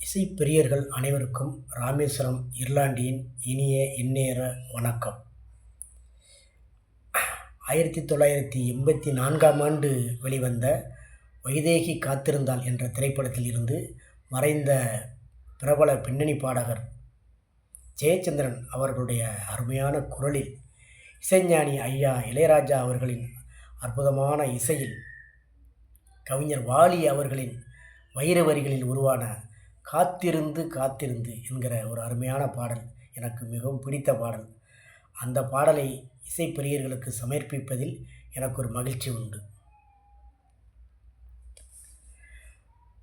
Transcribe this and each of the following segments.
இசைப்பிரியர்கள் அனைவருக்கும் ராமேஸ்வரம் இர்லாண்டியின் இனிய இந்நேர வணக்கம். ஆயிரத்தி தொள்ளாயிரத்தி எண்பத்தி நான்காம் ஆண்டு வெளிவந்த வைதேகி காத்திருந்தால் என்ற திரைப்படத்தில் இருந்து மறைந்த பிரபல பின்னணி பாடகர் ஜெயச்சந்திரன் அவர்களுடைய அருமையான குரலில் இசைஞானி ஐயா இளையராஜா அவர்களின் அற்புதமான இசையில் கவிஞர் வாலி அவர்களின் வைர வரிகளில் உருவான காத்திருந்து காத்திருந்து என்கிற ஒரு அருமையான பாடல் எனக்கு மிகவும் பிடித்த பாடல் அந்த பாடலை இசைப்பிரியர்களுக்கு சமர்ப்பிப்பதில் எனக்கு ஒரு மகிழ்ச்சி உண்டு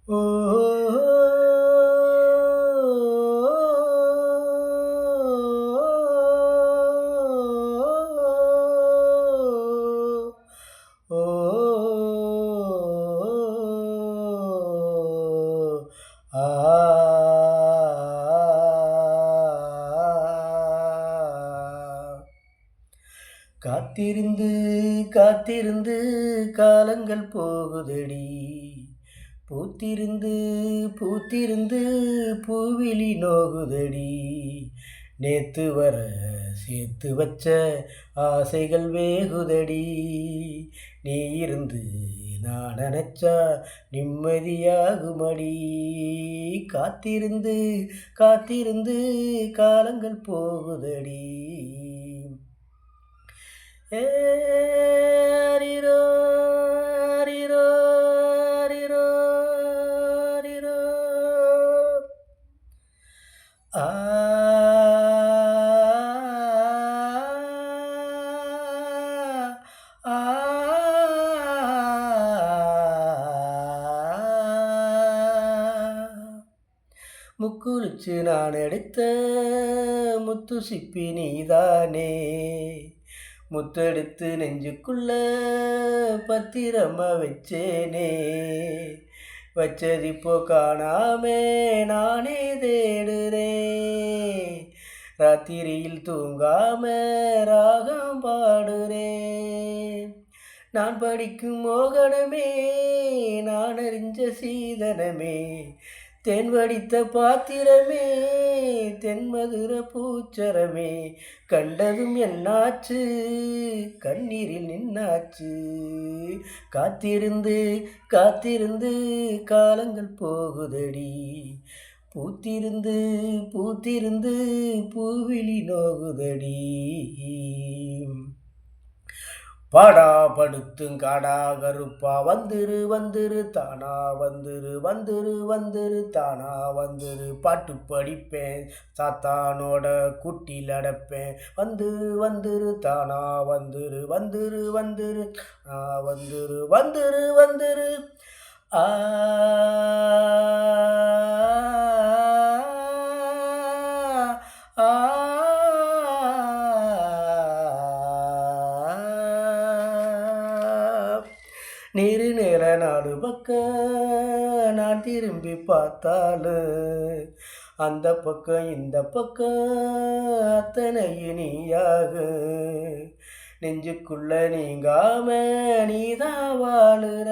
ஓ ஓ ஆ காத்திருந்து காத்திருந்து காலங்கள் போகுதடி. பூத்திருந்து பூத்திருந்து பூவிலி நோகுதடி. நேத்து வர சேர்த்து வச்ச ஆசைகள் வேகுதடி. நீ இருந்து நான் நினச்சா நிம்மதியாகுமடி. காத்திருந்து காத்திருந்து காலங்கள் போகுதடி. ஏரிரோ அரிரோ அரிரோ அரிரோ ஆ ஆ நான் எடுத்த முத்து சிப்பி நீதானே முத்தெடுத்து நெஞ்சுக்குள்ள பத்திரமா வச்சேனே. வச்சது இப்போ காணாமே நானே தேடுறேன் ராத்திரியில் தூங்காம ராகம் பாடுறேன் நான் படிக்கும் மோகனமே நான் அறிஞ்ச சீதனமே. தென் வடித்த பாத்திரமே தென்மதுர பூச்சரமே கண்டதும் என்னாச்சு? கண்ணீரில் நின்னாச்சு. காத்திருந்து காத்திருந்து காலங்கள் போகுதடி. பூத்திருந்து பூத்திருந்து பூவிழி நோகுதடி. பாடா படுத்தும் காடா கருப்பா வந்துரு வந்துரு தானா வந்துரு வந்துரு வந்துரு தானா வந்துரு. பாட்டு படிப்பேன் சாத்தானோட குட்டியில் அடப்பேன். வந்துரு வந்துரு தானா வந்துரு வந்துரு வந்துரு ஆ வந்துரு வந்துரு வந்துரு. ஆ. நீரு நேர நாடு பக்கம் நான் திரும்பி பார்த்தாலும் அந்த பக்கம் இந்த பக்கம் அத்தனை நீயாக. நெஞ்சுக்குள்ள நீங்காம நீதான் வாழுற.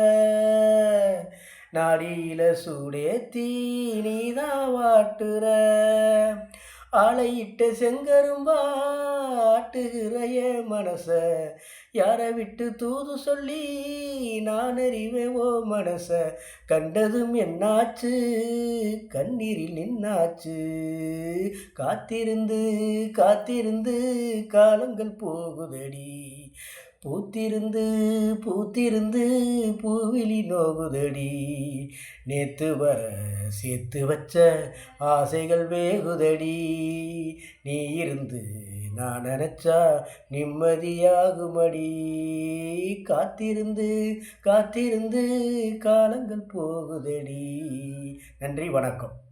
நாடியில சூடேத்தி நீதான் வாட்டுற. ஆளையிட்ட செங்கரும்பா ஆட்டுகிற மனச. யாரை விட்டு தூது சொல்லி நான் அறிவேன் ஓ மனச. கண்டதும் என்னாச்சு? கண்ணீரில் நின்னாச்சு. காத்திருந்து காத்திருந்து காலங்கள் போகுதடி. பூத்திருந்து பூத்திருந்து பூவிலி நோகுதடி. நேத்து வர சேர்த்து வச்ச ஆசைகள் வேகுதடி. நீ இருந்து நான் நினச்சா நிம்மதியாகுமடி. காத்திருந்து காத்திருந்து காலங்கள் போகுதடி. நன்றி வணக்கம்.